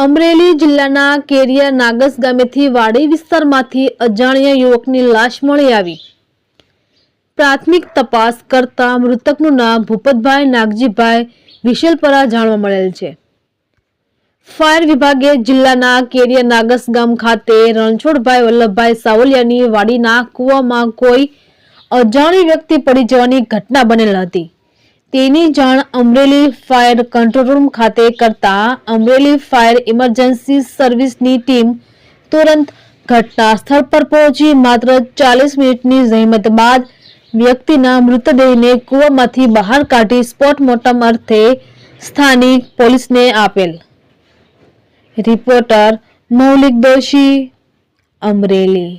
અમરેલી જિલ્લાના કેરિયા નાગસ ગામેથી વાડી વિસ્તારમાંથી અજાણ્યા યુવકની લાશ મળી આવી. પ્રાથમિક તપાસ કરતા મૃતકનું નામ ભૂપતભાઈ નાગજીભાઈ વિશેલપરા જાણવા મળેલ છે. ફાયર વિભાગે જિલ્લાના કેરિયા નાગસ ગામ ખાતે રણછોડભાઈ વલ્લભભાઈ સાવલિયાની વાડીના કૂવામાં કોઈ અજાણી વ્યક્તિ પડી જવાની ઘટના બનેલ હતી. તેની જાણ અમરેલી ફાયર કંટ્રોલ રૂમ ખાતે કરતા અમરેલી ફાયર ઇમરજન્સી સર્વિસની ટીમ તુરંત ઘટના સ્થળ પર પહોંચી. માત્ર ચાલીસ મિનિટની જહેમત બાદ વ્યક્તિના મૃતદેહને કૂવામાંથી બહાર કાઢી સ્પોટમોર્ટમ અર્થે સ્થાનિક પોલીસને આપેલ. રિપોર્ટર મૌલિક દોશી, અમરેલી.